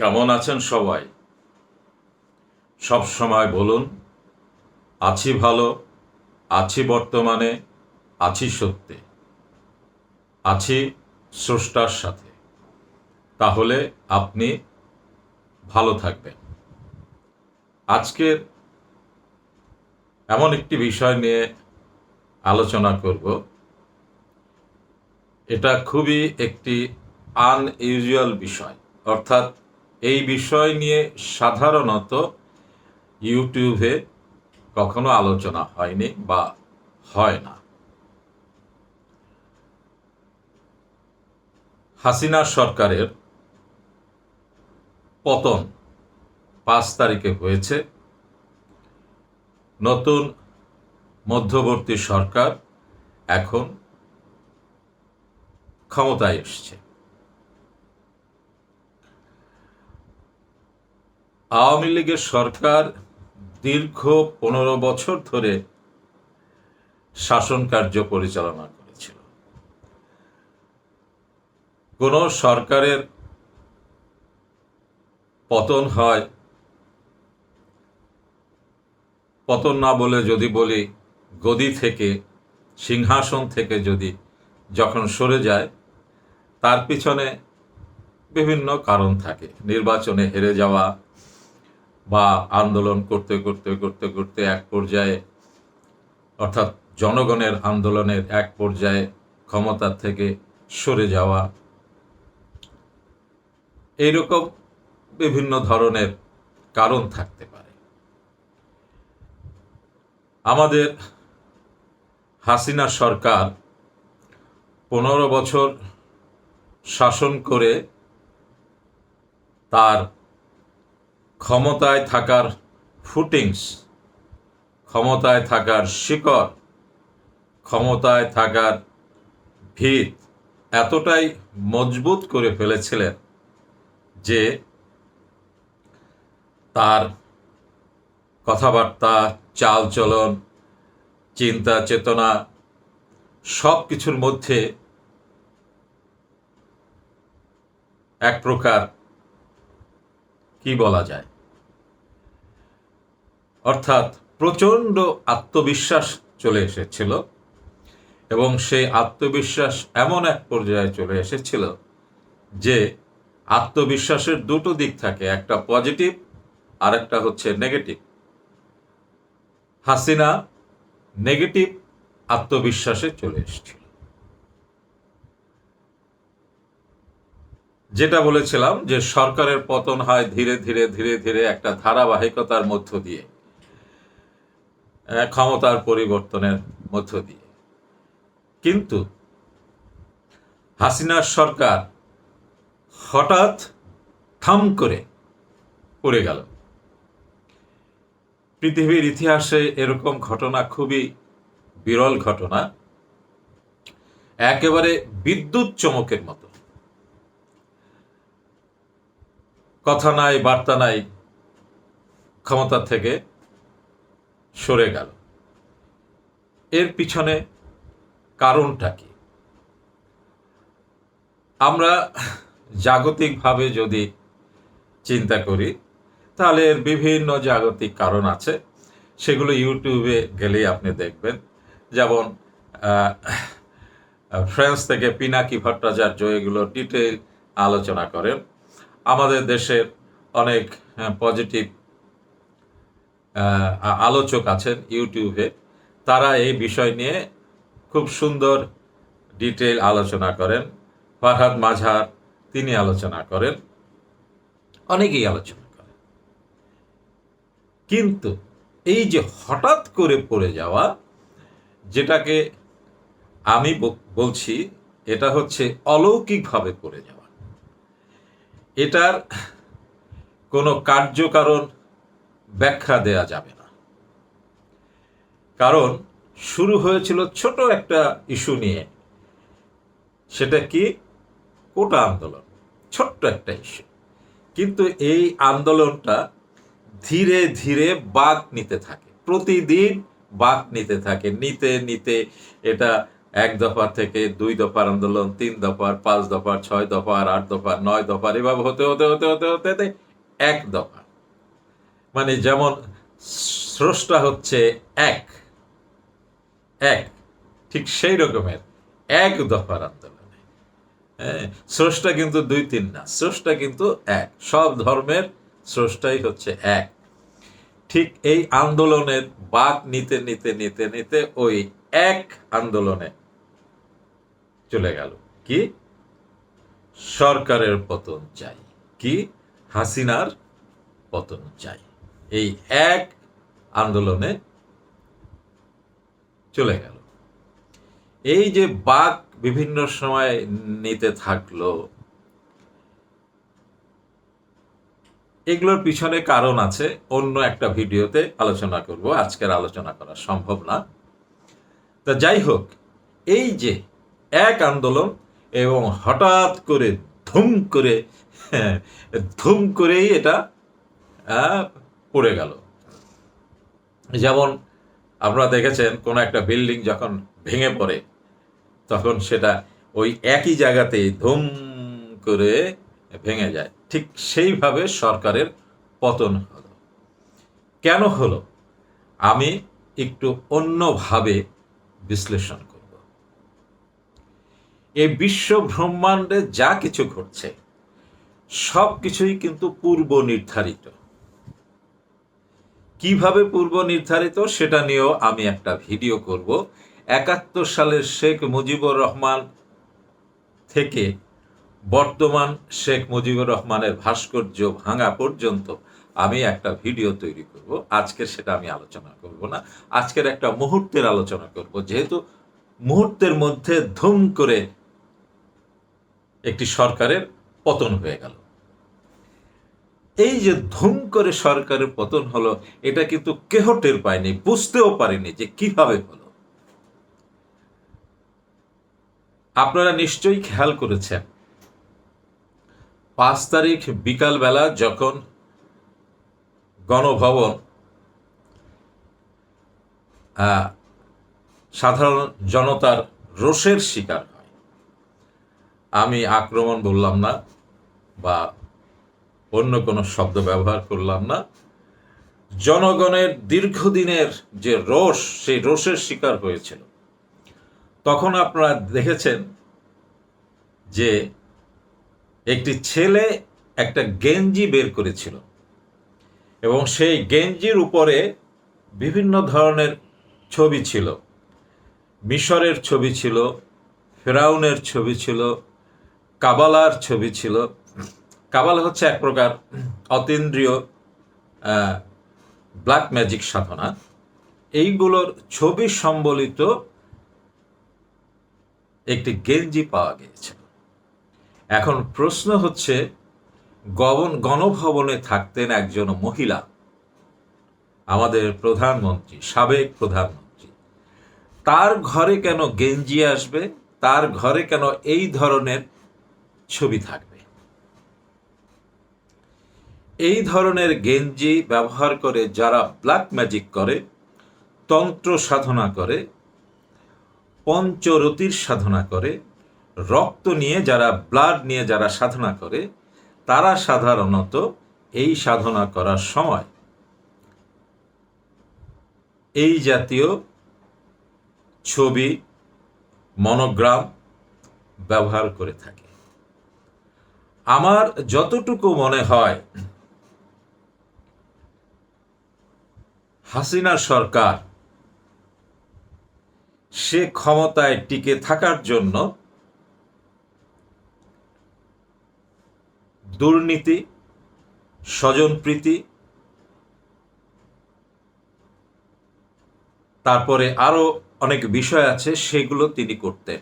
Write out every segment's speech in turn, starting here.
কেমন আছেন সবাই? সব সময় বলুন, আছি ভালো, আছি বর্তমানে, আছি সত্যে, আছি স্রষ্টার সাথে। তাহলে আপনি ভালো থাকবেন। আজকের এমন একটি বিষয় নিয়ে আলোচনা করব। এটা খুবই একটি আনইউজুয়াল বিষয়, অর্থাৎ এই বিষয় নিয়ে সাধারণত ইউটিউবে কখনো আলোচনা হয়নি বা হয় না। হাসিনা সরকারের পতন পাঁচ তারিখে হয়েছে। নতুন মধ্যবর্তী সরকার এখন ক্ষমতায় এসছে। আওয়ামী লীগের সরকার দীর্ঘ পনেরো বছর ধরে শাসন কার্য পরিচালনা করেছিল। কোন সরকারের পতন হয়, পতন না বলে যদি বলি, গদি থেকে, সিংহাসন থেকে যদি যখন সরে যায়, তার পিছনে বিভিন্ন কারণ থাকে। নির্বাচনে হেরে যাওয়া বা আন্দোলন করতে করতে করতে করতে এক পর্যায়ে, অর্থাৎ জনগণের আন্দোলনের এক পর্যায়ে ক্ষমতা থেকে সরে যাওয়া, এইরকম বিভিন্ন ধরনের কারণ থাকতে পারে। আমাদের হাসিনা সরকার পনেরো বছর শাসন করে তার ক্ষমতায় থাকার ফুটিংস ক্ষমতায় থাকার শিকড়, ক্ষমতায় থাকার ভিত এতটাই মজবুত করে ফেলেছিলেন যে তার কথাবার্তা, চালচলন, চিন্তা, চেতনা সব কিছুর মধ্যে এক প্রকার কি বলা যায়? অর্থাৎ প্রচণ্ড আত্মবিশ্বাস চলে এসেছিল এবং সেই আত্মবিশ্বাস এমন এক পর্যায়ে চলে এসেছিল যে আত্মবিশ্বাসের দুটো দিক থাকে, একটা পজিটিভ আর একটা হচ্ছে নেগেটিভ। হাসিনা নেগেটিভ আত্মবিশ্বাসে চলে এসেছিল। যেটা বলেছিলাম যে সরকারের পতন হয় ধীরে ধীরে ধীরে ধীরে একটা ধারাবাহিকতার মধ্য দিয়ে, ক্ষমতার পরিবর্তনের মধ্য দিয়ে। কিন্তু হাসিনার সরকার হঠাৎ থাম করে পড়ে গেল। পৃথিবীর ইতিহাসে এরকম ঘটনা খুবই বিরল ঘটনা। একেবারে বিদ্যুৎ চমকের মতো। কথা নাই, বার্তা নাই, ক্ষমতা থেকে সরে গেল। এর পিছনে কারণটা কি? আমরা জাগতিকভাবে যদি চিন্তা করি, তাহলে এর বিভিন্ন জাগতিক কারণ আছে। সেগুলো ইউটিউবে গেলেই আপনি দেখবেন। যেমন ফ্রান্স থেকে পিনাকি ভট্টাচার্য এগুলো ডিটেইল আলোচনা করেন। আমাদের দেশের অনেক পজিটিভ আলোচক আছেন ইউটিউবে। তারা এই বিষয় নিয়ে খুব সুন্দর ডিটেইল আলোচনা করেন। ফারহাদ মাঝার তিনি আলোচনা করেন। অনেকেই আলোচনা করেন। কিন্তু এই যে হঠাৎ করে পড়ে যাওয়া, যেটাকে আমি বলছি, এটা হচ্ছে অলৌকিকভাবে পড়ে যাওয়া। এটার কোনো কার্যকারণ ব্যাখ্যা দেয়া যাবে না। কারণ শুরু হয়েছিল ছোট একটা ইস্যু নিয়ে। সেটা কি? কোটা আন্দোলন, ছোট্ট একটা ইস্যু। কিন্তু এই আন্দোলনটা ধীরে ধীরে বাঘ নিতে থাকে। প্রতিদিন বাঘ নিতে থাকে। নিতে নিতে এটা এক দফা থেকে দুই দফার আন্দোলন, তিন দফার, পাঁচ দফার, ছয় দফার, আট দফার, নয় দফার, এভাবে হতে হতে হতে হতে হতে হতে এক দফা মানে যেমন স্রষ্টা হচ্ছে এক এক, ঠিক সেই রকমের এক দফার আন্দোলনে। হ্যাঁ স্রষ্টা কিন্তু দুই, তিন না, স্রষ্টা কিন্তু এক, সব ধর্মের স্রষ্টাই হচ্ছে এক। ঠিক এই আন্দোলনের বাক নিতে নিতে নিতে নিতে ওই এক আন্দোলনে চলে গেল। কি? সরকারের পতন চাই। কি? হাসিনার পতন চাই। এই এক আন্দোলনে চলে গেল। এই যে বাক বিভিন্ন সময় নিতে থাকল, এগুলোর পিছনে কারণ আছে। অন্য একটা ভিডিওতে আলোচনা করব। আজকের আলোচনা করা সম্ভব না। তা যাই হোক, এই যে এক আন্দোলন এবং হঠাৎ করে ধুম করে হ্যাঁ, ধুম করেই এটা পড়ে গেল। যেমন আপনারা দেখেছেন কোনো একটা বিল্ডিং যখন ভেঙে পড়ে তখন সেটা ওই একই জায়গাতেই ধুম করে ভেঙে যায়। ঠিক সেইভাবে সরকারের পতন হলো। কেন হলো? আমি একটু অন্যভাবে বিশ্লেষণ এই বিশ্ব ব্রহ্মাণ্ডে যা কিছু ঘটছে, সব কিছুই কিন্তু পূর্ব নির্ধারিত। কীভাবে পূর্ব নির্ধারিত সেটা নিয়েও আমি একটা ভিডিও করব। একাত্তর সালের শেখ মুজিবুর রহমান থেকে বর্তমান শেখ মুজিবুর রহমানের ভাস্কর্য ভাঙা পর্যন্ত আমি একটা ভিডিও তৈরি করব। আজকের সেটা আমি আলোচনা করব না। আজকের একটা মুহূর্তের আলোচনা করব। যেহেতু মুহূর্তের মধ্যে ধুম করে একটি সরকারের পতন হয়ে গেল। এই যে ধুম করে সরকারের পতন হলো, এটা কিন্তু কেহ টের পায়নি, বুঝতেও পারেনি যে কীভাবে হলো। আপনারা নিশ্চয়ই খেয়াল করেছেন, পাঁচ তারিখ বিকালবেলা যখন গণভবন সাধারণ জনতার রোষের শিকার হয় আমি আক্রমণ বললাম না বা অন্য কোনো শব্দ ব্যবহার করলাম না। জনগণের দীর্ঘদিনের যে রোষ, সেই রোষের শিকার হয়েছিল। তখন আপনারা দেখেছেন যে একটি ছেলে একটা গেঞ্জি বের করেছিল এবং সেই গেঞ্জির উপরে বিভিন্ন ধরনের ছবি ছিল। মিশরের ছবি ছিল, ফেরাউনের ছবি ছিল কাবালার ছবি ছিল। কাবালা হচ্ছে এক প্রকার অতীন্দ্রিয় ব্ল্যাক ম্যাজিক সাধনা। এইগুলোর ছবি সম্বলিত একটি গেঞ্জি পাওয়া গিয়েছে। এখন প্রশ্ন হচ্ছে, গবন, গণভবনে থাকতেন একজন মহিলা, আমাদের প্রধানমন্ত্রী, সাবেক প্রধানমন্ত্রী। তার ঘরে কেন গেঞ্জি আসবে? তার ঘরে কেন এই ধরনের ছবি থাকবে। এই ধরনের গেঞ্জি ব্যবহার করে যারা ব্ল্যাক ম্যাজিক করে, তন্ত্র সাধনা করে, পঞ্চরতির সাধনা করে, রক্ত নিয়ে যারা ব্লাড নিয়ে যারা সাধনা করে, তারা সাধারণত এই সাধনা করার সময় এই জাতীয় ছবি মনোগ্রাম ব্যবহার করে থাকে। আমার যতটুকু মনে হয় হাসিনা সরকার সে ক্ষমতায় টিকে থাকার জন্য দুর্নীতি, স্বজনপ্রীতি, তারপরে আরও অনেক বিষয় আছে, সেগুলো তিনি করতেন।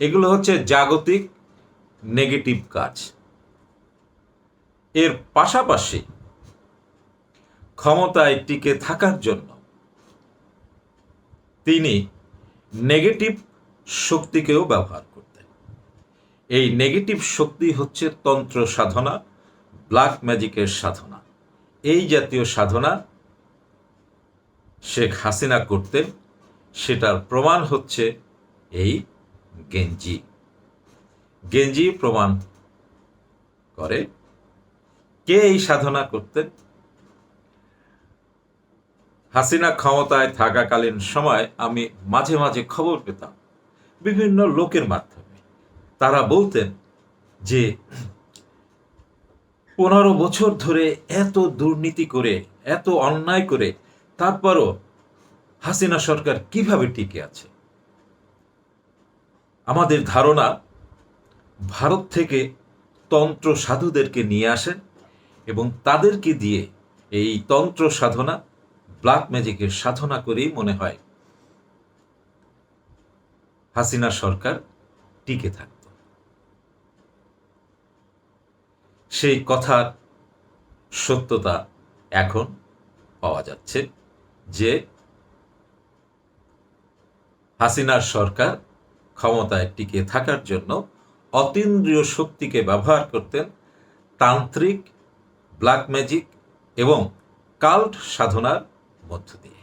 এগুলো হচ্ছে জাগতিক নেগেটিভ কাজ। এর পাশাপাশি ক্ষমতায় টিকে থাকার জন্য তিনি নেগেটিভ শক্তিকেও ব্যবহার করতেন। এই নেগেটিভ শক্তি হচ্ছে তন্ত্র সাধনা, ব্ল্যাক ম্যাজিকের সাধনা। এই জাতীয় সাধনা শেখ হাসিনা করতেন, সেটার প্রমাণ হচ্ছে এই গেঞ্জি। গেঞ্জি প্রমাণ করে। কে এই সাধনা করতেন? হাসিনা ক্ষমতায় থাকাকালীন সময় আমি মাঝে মাঝে খবর পেতাম বিভিন্ন লোকের মাধ্যমে। তারা বলতেন যে, পনেরো বছর ধরে এত দুর্নীতি করে, এত অন্যায় করে, তারপরও হাসিনা সরকার কীভাবে টিকে আছে? আমাদের ধারণা ভারত থেকে তন্ত্র সাধুদেরকে নিয়ে আসেন এবং তাদেরকে দিয়ে এই তন্ত্র সাধনা ব্ল্যাক ম্যাজিকের সাধনা করেই মনে হয়। হাসিনা সরকার টিকে থাকত। সেই কথার সত্যতা এখন পাওয়া যাচ্ছে যে হাসিনার সরকার ক্ষমতায় টিকে থাকার জন্য অতীন্দ্রিয় শক্তিকে ব্যবহার করতেন তান্ত্রিক ব্ল্যাক ম্যাজিক এবং কাল্ট সাধনার মধ্য দিয়ে।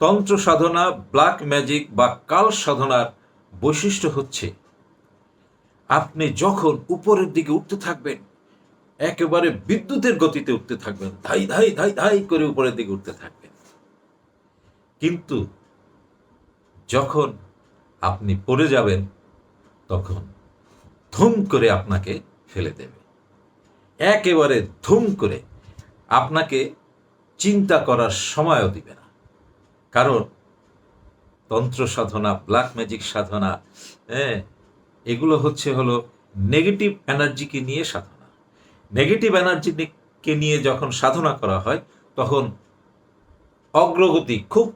তন্ত্র সাধনা ব্ল্যাক ম্যাজিক বা কাল সাধনার বৈশিষ্ট্য হচ্ছে আপনি যখন উপরের দিকে উঠতে থাকবেন, একেবারে বিদ্যুতের গতিতে উঠতে থাকবেন, ধাই ধাই ধাই ধাই করে উপরের দিকে উঠতে থাকবেন। কিন্তু যখন আপনি পড়ে যাবেন তখন ধুম করে আপনাকে ফেলে দেবে। একেবারে ধুম করে আপনাকে চিন্তা করার সময়ও দিবে না। কারণ তন্ত্র সাধনা ব্ল্যাক ম্যাজিক সাধনা হ্যাঁ এগুলো হচ্ছে হলো নেগেটিভ এনার্জিকে নিয়ে সাধনা। নেগেটিভ এনার্জিকে নিয়ে যখন সাধনা করা হয়, তখন অগ্রগতি খুব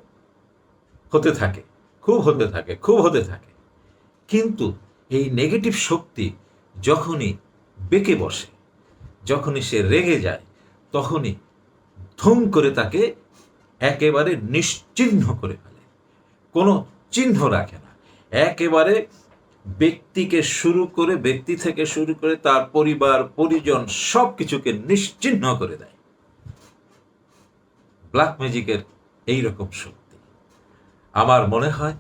হতে থাকে, খুব হতে থাকে, খুব হতে থাকে। কিন্তু এই নেগেটিভ শক্তি যখনই বেঁকে বসে, যখনই সে রেগে যায়, তখনই ধুম করে তাকে একেবারে নিশ্চিহ্ন করে ফেলে। কোনো চিহ্ন রাখে না। একেবারে ব্যক্তিকে শুরু করে, ব্যক্তি থেকে শুরু করে তার পরিবার, পরিজন সব কিছুকে নিশ্চিহ্ন করে দেয়। ব্ল্যাক ম্যাজিকের এই রকম শক্তি। আমার মনে হয়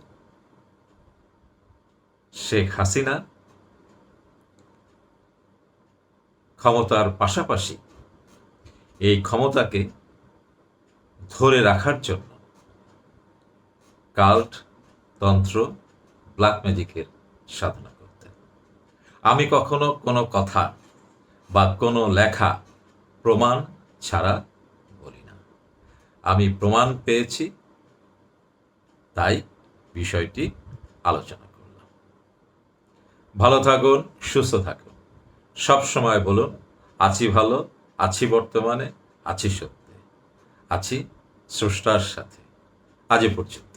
শেখ হাসিনা ক্ষমতার পাশাপাশি এই ক্ষমতাকে ধরে রাখার জন্য কাল্ট তন্ত্র ব্ল্যাক ম্যাজিকের সাধনা করতেন। আমি কখনো কোনো কথা বা কোনো লেখা প্রমাণ ছাড়া বলি না। আমি প্রমাণ পেয়েছি, তাই বিষয়টি আলোচনা ভালো থাকুন, সুস্থ থাকুন। সব সময় বলুন, আছি ভালো, আছি বর্তমানে, আছি সত্যি, আছি স্রষ্টার সাথে। আজ পর্যন্ত।